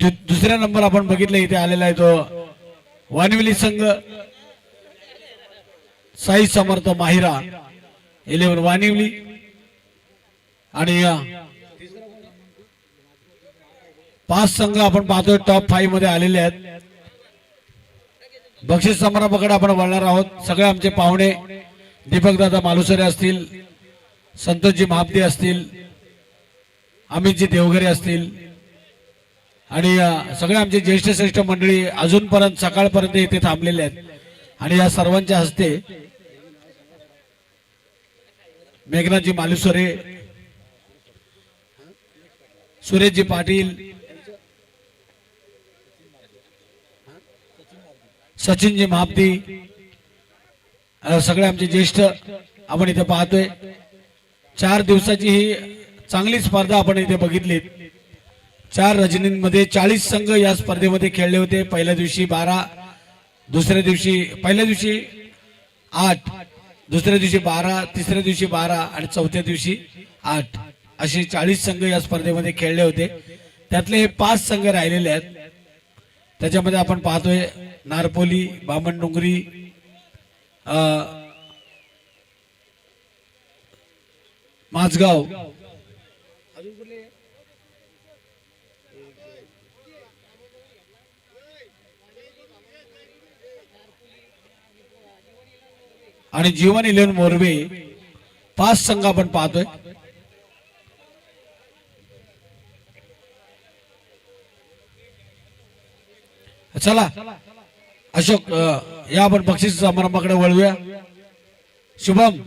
दु- दुसरा नंबर आपण बघितला इथे आलेला आहे तो वानविली संघ. साई समर्थ माहिरा इलेव्हन वानिवली. आणि पाच संघ आपण पाहतोय टॉप फाईव्हमध्ये आलेले आहेत. बक्षीस समारंभाकडे आपण वळणार आहोत. सगळे आमचे पाहुणे दीपकदादा मालुसरे असतील संतोषजी महापदे असतील अमितजी देवघरे असतील आणि सगळे आमचे ज्येष्ठ श्रेष्ठ मंडळी अजूनपर्यंत सकाळपर्यंत इथे थांबलेले आहेत. आणि या सर्वांच्या हस्ते मेघनाथजी मालुसरे सुरेशजी पाटील सचिनजी महाबती सगळे आमचे ज्येष्ठ आपण इथे पाहतोय. चार दिवसाची ही चांगली स्पर्धा आपण इथे बघितली चार रजनींमध्ये चाळीस संघ या स्पर्धेमध्ये खेळले होते. पहिल्या दिवशी बारा दुसऱ्या दिवशी पहिल्या दिवशी आठ दुसऱ्या दिवशी बारा तिसऱ्या दिवशी बारा आणि चौथ्या दिवशी आठ असे चाळीस संघ या स्पर्धेमध्ये खेळले होते. त्यातले हे पाच संघ राहिलेले आहेत. त्याच्यामध्ये आपण पाहतोय नारपोली बामण डोंगरी माझगाव आणि जीवन इलेवन मोर्वे पाच संघ आपण पाहतोय. चला अशोक या आपण बक्षीस समारंभाकडे वळूया. शुभम.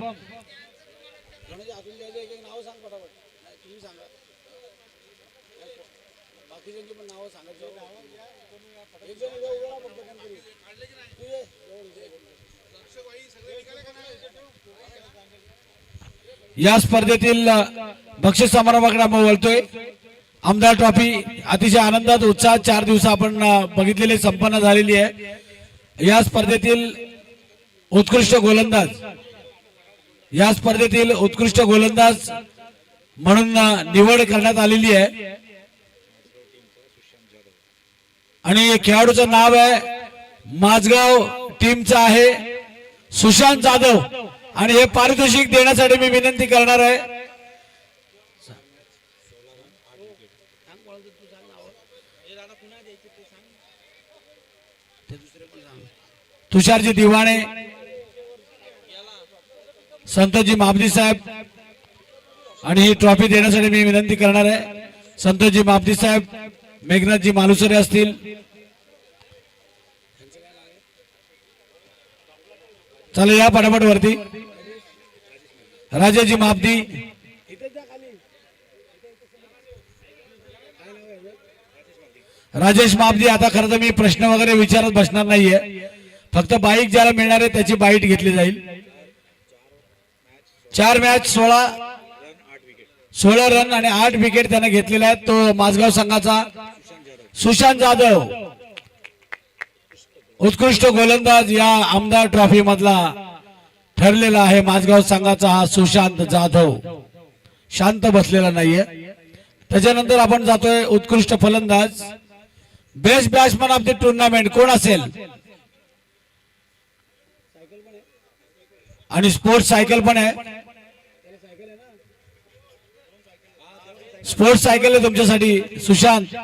या स्पर्धेतील बक्षीस समारंभाकडे आपण वळतोय. आमदार ट्रॉफी अतिशय आनंदात उत्साहात चार दिवस आपण बघितलेली संपन्न झालेली आहे. या स्पर्धेतील उत्कृष्ट गोलंदाज या स्पर्धेतील उत्कृष्ट गोलंदाज म्हणून निवड करण्यात आलेली आहे. आणि खेळाडूचं नाव आहे माझगाव टीमचं आहे सुशांत जाधव. आणि हे पारितोषिक देण्यासाठी मी विनंती करणार आहे. तुषारजी दिवाणे संतोषजी मापदी साहेब आणि ही ट्रॉफी देण्यासाठी मी विनंती करणार आहे. संतोषजी मापदी साहेब मेघनाथजी मालुसरे असतील चला या पटापट वरती राजाजी मापदी राजेश मापदी आता खरं तर मी प्रश्न वगैरे विचारत बसणार नाहीये. फक्त बाईक ज्याला मिळणार आहे त्याची बाईट घेतली जाईल. चार मॅच सोळा सोळा रन आणि आठ विकेट त्याने घेतलेल्या आहेत. तो माझगाव संघाचा सुशांत जाधव. उत्कृष्ट गोलंदाज या आमदार ट्रॉफी मधला ठरलेला आहे माझगाव संघाचा हा सुशांत जाधव. शांत बसलेला नाहीये. त्याच्यानंतर आपण जातोय उत्कृष्ट फलंदाज. Best batsman of the tournament कोण असेल? आणि स्पोर्ट्स सायकल पण आहे. स्पोर्ट्स सायकल आहे तुमच्यासाठी सुशांत.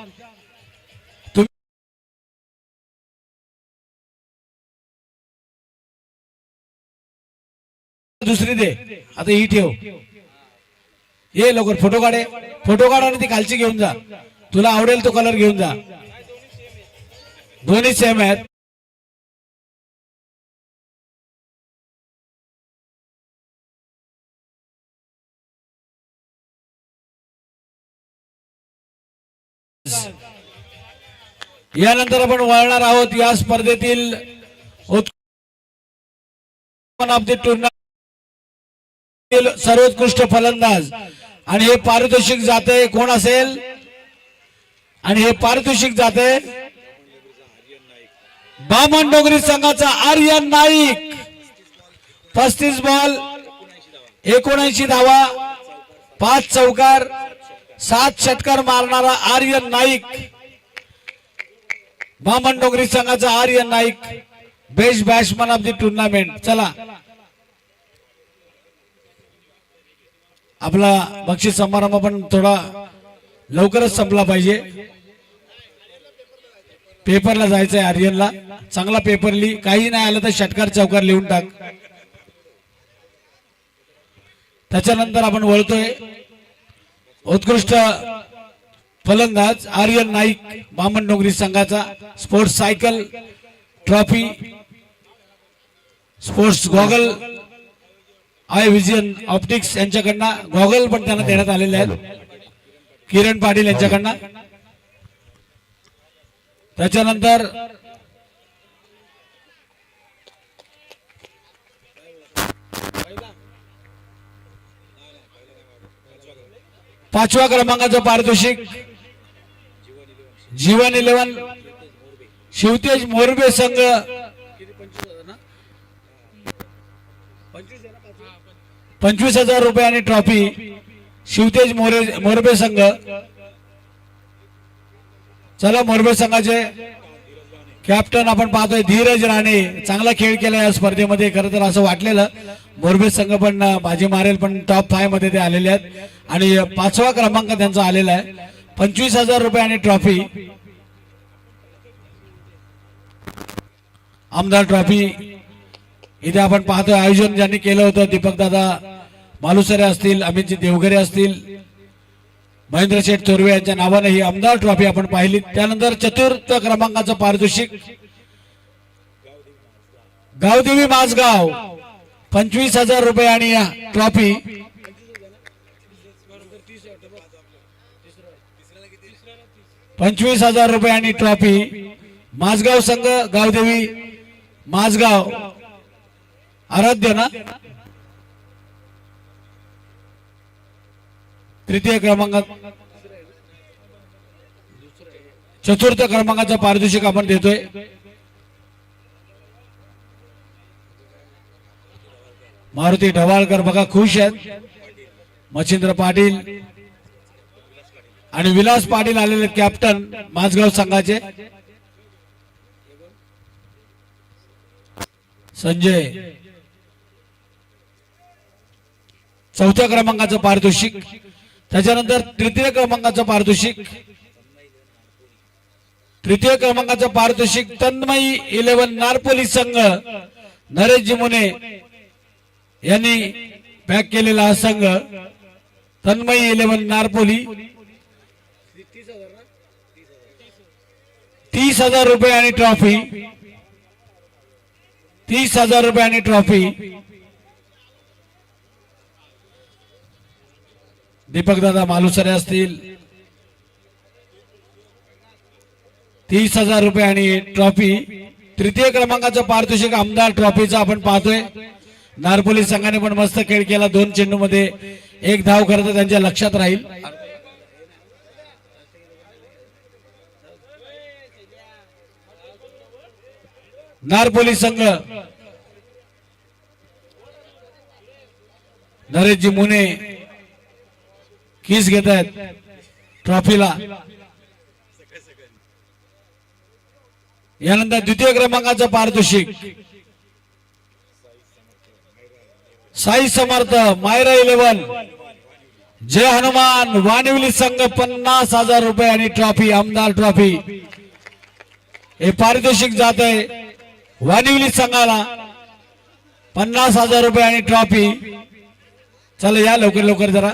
दुसरी दे. आता ही ठेव. ये लवकर फोटो काढे. फोटो काढ आणि ती खालची घेऊन जा. तुला आवडेल तो कलर घेऊन जा. दोन्ही सेम आहेत. यानंतर आपण वळणार आहोत या स्पर्धेतील ऑफ द टुर्नामेंट सर्वोत्कृष्ट फलंदाज. आणि हे पारितोषिक जाते. कोण असेल? आणि हे पारितोषिक जाते. बामण डोंगरी संघाचा आर्यन नाईक. पस्तीस बॉल एकोणऐंशी धावा पाच चौकार सात षटकार मारणारा आर्यन नाईक. मामन डोंगरी संघाचा Aryan Naik. Best batsman of the tournament. चला. आपला बक्षीस समारंभ पण थोडा लवकरच संपला पाहिजे. पेपरला जायचंय आर्यनला. चांगला पेपर लिही. काही नाही आलं तर षटकार चौकार लिहून टाक. त्याच्यानंतर आपण वळतोय. उत्कृष्ट फलंदाज आर्यन नाईक मामन डोंगरी संघाचा sports cycle trophy sports goggle eye vision optics यांच्याकडनं goggle पण त्यांना देण्यात आलेले आहेत. किरण पाटील यांच्याकडनं. त्याच्यानंतर पाचव्या क्रमांकाचं पारितोषिक जीवन इलेव्हन. शिवतेज मोरबे संघ पंचवीस हजार रुपये आणि ट्रॉफी शिवतेज मोरे मोरबे संघ. चला मोरबे संघाचे कॅप्टन आपण पाहतोय धीरज राणे. चांगला खेळ केला या स्पर्धेमध्ये. खरं तर असं वाटलेलं. मोरबे संघ पण बाजी मारेल पण टॉप फायमध्ये ते आलेले आहेत. आणि पाचवा क्रमांक त्यांचा आलेला आहे. पंचवीस हजार रुपये आणि ट्रॉफी. आमदार ट्रॉफी. इथे आपण पाहतोय आयोजन ज्यांनी केलं होतं दीपक दादा मालुसरे असतील अमितजी देवघरे असतील महेंद्र शेठ चोरवे यांच्या नावाने ही आमदार ट्रॉफी आपण पाहिली. त्यानंतर चतुर्थ क्रमांकाचं पारितोषिक. गावदेवी माझगाव पंचवीस हजार रुपये आणि या ट्रॉफी पंचवीस हजार रुपये आणि ट्रॉफी माझगाव संघ गावदेवी माझगाव आराध्य ना? तृतीय क्रमांकात चतुर्थ क्रमांकाचं पारितोषिक आपण देतोय. मारुती ढवाळकर बघा खुश आहेत. मच्छिंद्र पाटील आणि विलास पाटील आलेले कॅप्टन माझगाव संघाचे. संजय. चौथ्या क्रमांकाचं पारितोषिक. त्याच्यानंतर तृतीय क्रमांकाचं पारितोषिक. तृतीय क्रमांकाचं पारितोषिक तन्मयी इलेव्हन नारपोली संघ नरेश जिमुने यांनी पॅक केलेला हा संघ तन्मयी इलेव्हन नारपोली. तीस हजार रुपये आणि ट्रॉफी. तीस हजार रुपये आणि ट्रॉफी. दीपक दादा मालुसरे असतील. तीस हजार रुपये आणि ट्रॉफी. तृतीय क्रमांकाचं पारितोषिक आमदार ट्रॉफीचं आपण पाहतोय. नारपोली संघाने पण मस्त खेळ केला. दोन चेंडू मध्ये एक धाव करत त्यांच्या लक्षात राहील. नारपोली संघ. नरेशजी मुने किस घेत आहेत ट्रॉफीला यानंतर द्वितीय क्रमांकाचं पारितोषिक. साई समर्थ मायरा इलेव्हन. जय हनुमान वाणिवली संघ पन्नास हजार रुपये आणि ट्रॉफी आमदार ट्रॉफी. हे पारितोषिक जात आहे वाणिवली संघाला. पन्नास हजार रुपये आणि ट्रॉफी. चला या लवकर लवकर जरा.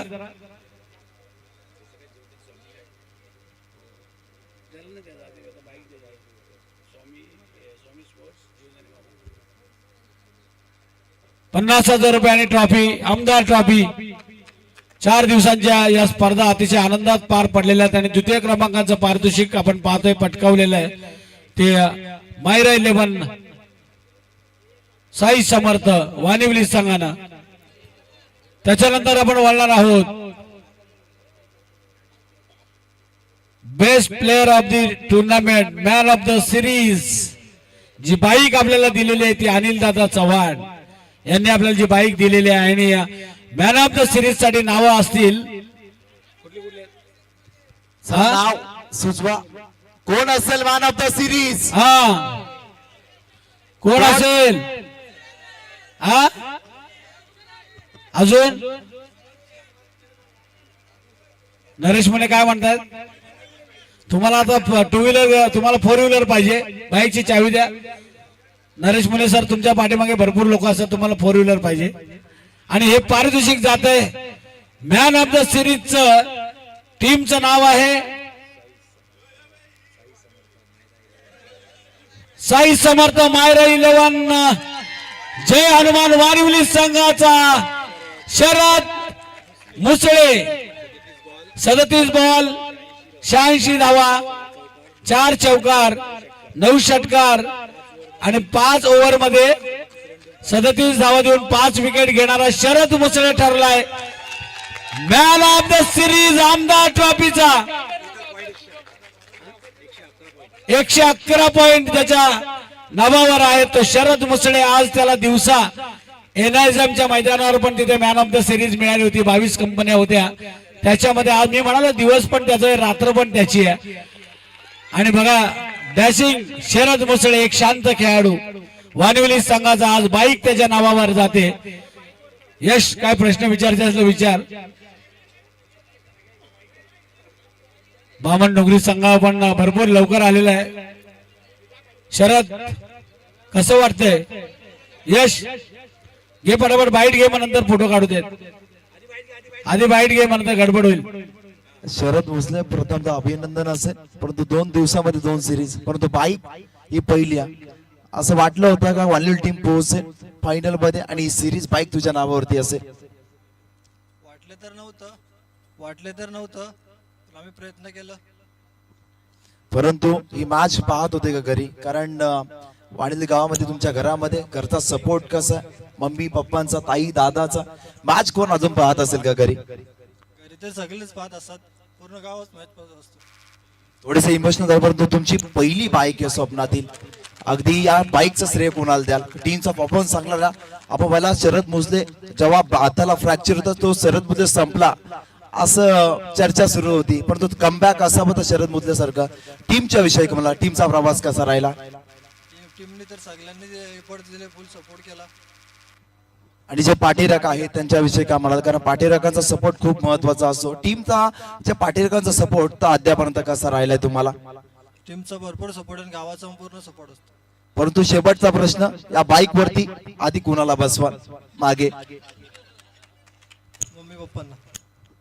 पन्नास हजार रुपये आणि ट्रॉफी आमदार ट्रॉफी. चार दिवसांच्या या स्पर्धा अतिशय आनंदात पार पडलेल्या आहेत आणि द्वितीय क्रमांकाचं पारितोषिक आपण पाहतोय पटकावलेलं आहे. ते मायरा इलेव्हन साई समर्थ वानिवली संघानं. त्याच्यानंतर आपण वळणार आहोत. Best player of the tournament man of the series G bike आपल्याला दिलेली आहे ती अनिल दादा चव्हाण. यांनी आपल्याला जी बाईक दिलेली आहे आणि मॅन ऑफ द सिरीजसाठी नावं असतील. सर? नाव सुचवा. कोण असेल मॅन ऑफ द सिरीज हा. कोण असेल? हा? अजून? नरेश म्हणे काय म्हणतात? तुम्हाला आता टू व्हीलर तुम्हाला फोर व्हीलर पाहिजे. बाईकची चावी द्या. नरेश मुले सर तुमच्या पाठीमागे भरपूर लोक असतात तुम्हाला फोर व्हीलर पाहिजे. आणि हे पारितोषिक जात आहे. मॅन ऑफ द सिरीजचं टीमचं नाव आहे साई समर्थ मायरा इलेवन जय हनुमान वारिवली संघाचा शरद मुसळे. सदतीस बॉल शहाऐंशी धावा चार चौकार नऊ षटकार आणि पाच ओव्हरमध्ये सदतीस धावा देऊन पाच विकेट घेणारा शरद मुसळे ठरलाय. मॅन ऑफ द सिरीज आमदार ट्रॉफीचा एकशे अकरा पॉइंट त्याच्या नावावर आहे तो शरद मुसळे. आज त्याला दिवसा एनआयझमच्या मैदानावर पण तिथे मॅन ऑफ द सिरीज मिळाली होती. बावीस कंपन्या होत्या. त्याच्यामध्ये आज मी म्हणालो दिवस पण त्याचा आहे रात्र पण त्याची आहे. आणि बघा डॅशिंग शरद मुसळे एक शांत खेळाडू. वानिवली संघाचा आज बाईक त्याच्या नावावर जाते. यश काय प्रश्न विचारायचे असले विचार. बामण डोंगरी संघ पण भरपूर लवकर आलेला आहे. शरद कसं वाटतंय? यश घे पटापट बाईट घे मग नंतर फोटो काढू देत. आधी बाईट घे मग नंतर गडबड होईल. शरद भोसले प्रथमतः अभिनंदन असेल. परंतु दोन दिवसामध्ये दोन सिरीज परंतु बाईक ही पहिली असं वाटलं होतं का वालील टीम पोहोचेल फायनलमध्ये आणि ही सिरीज बाईक तुझ्या नावावरती असेल? वाटले तर नव्हतं. वाटले तर नव्हतं. आम्ही प्रयत्न केलं. परंतु ही मॅच पाहत होते का घरी? कारण वाणिज्य गावामध्ये तुमच्या घरामध्ये घरचा सपोर्ट कसा? मम्मी पप्पांचा ताई दादाचा. मॅच कोण अजून पाहत असेल का घरी? तर सगळेच पाहत असतात. पूर्ण गावच माहीत पाहत असतो. थोडेसे इमोशनल झालं परंतु तुमची पहिली बाईक आहे स्वप्नातील. अगदी या बाईकचं श्रेय कोणाला द्याल? टीमचा परफॉर्मन्स चांगला राहिला आपण पहिला शरद मुसले जेव्हा हाताला फ्रॅक्चर होता तो शरद मुसले संपला. असं चर्चा सुरू होती. परंतु कमबॅक असा होता शरद मुसले सारखा. टीमच्या विषयी मला टीमचा प्रवास कसा राहिला? टीम टीमने तर सगळ्यांनी एफर्ट दिले फुल सपोर्ट केला. आणि जे पाठीराख आहेत त्यांच्याविषयी काय म्हणाल? कारण पाठीराखांचा सपोर्ट खूप महत्त्वाचा असतो. टीमचा ज्या पाठीराखांचा सपोर्ट तर अद्यापर्यंत कसा राहिलाय तुम्हाला? टीमचा भरपूर सपोर्ट आणि गावाचा पूर्ण सपोर्ट असतो. परंतु शेवटचा प्रश्न या बाईक वरती आधी कुणाला बसवा? मागे. मम्मी पप्पांना.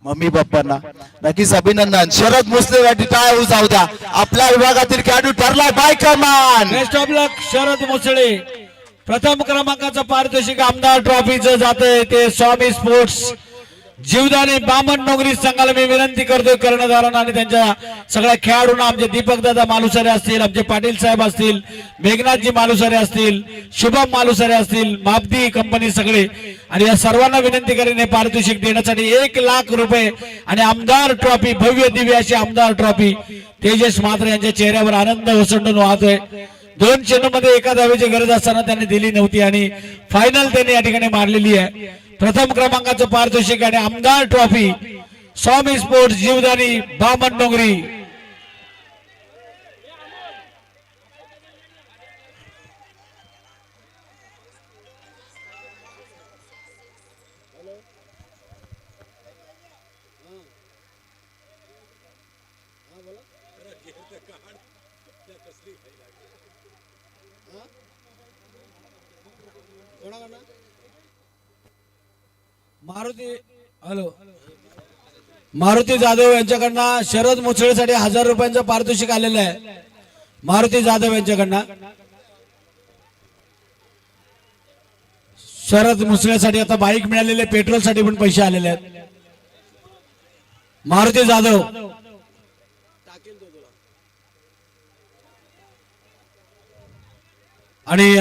मम्मी पप्पांना. नक्कीच अभिनंदन. शरद मुसले टाळ जाऊ द्या. आपल्या विभागातील खेळाडू ठरलाय बाईक मान best of luck Sharad Musale प्रथम क्रमांकाचं पारितोषिक आमदार ट्रॉफीचं जात ते स्वामी स्पोर्ट्स जीवदानी बामण नोकरी संघाला मी विनंती करतोय कर्णधारांना आणि त्यांच्या सगळ्या खेळाडूंना. आमचे दीपक दादा असतील आमचे पाटील साहेब असतील मेघनाथजी मालुसारे असतील शुभम मालुसारे असतील मापदी कंपनी सगळे. आणि या सर्वांना विनंती करेन हे पारितोषिक देण्यासाठी एक लाख रुपये आणि आमदार ट्रॉफी भव्य दिव्य अशी आमदार ट्रॉफी तेजस मात्र यांच्या चेहऱ्यावर आनंद ओसंडून वाहतोय. दोन चेंडूमध्ये एका धावेची गरज असताना त्यांनी दिली नव्हती आणि फायनल त्यांनी या ठिकाणी मारलेली आहे. प्रथम क्रमांकाचं पारितोषिक आणि आमदार ट्रॉफी स्वामी स्पोर्ट्स जीवदानी बामण डोंगरी मारुती हॅलो. मारुती जाधव यांच्याकडनं शरद मुसळेसाठी हजार रुपयांचं पारितोषिक आलेलं आहे. मारुती जाधव यांच्याकडनं. शरद मुसळेसाठी आता बाईक मिळालेले पेट्रोलसाठी पण पैसे आलेले आहेत. मारुती जाधव. आणि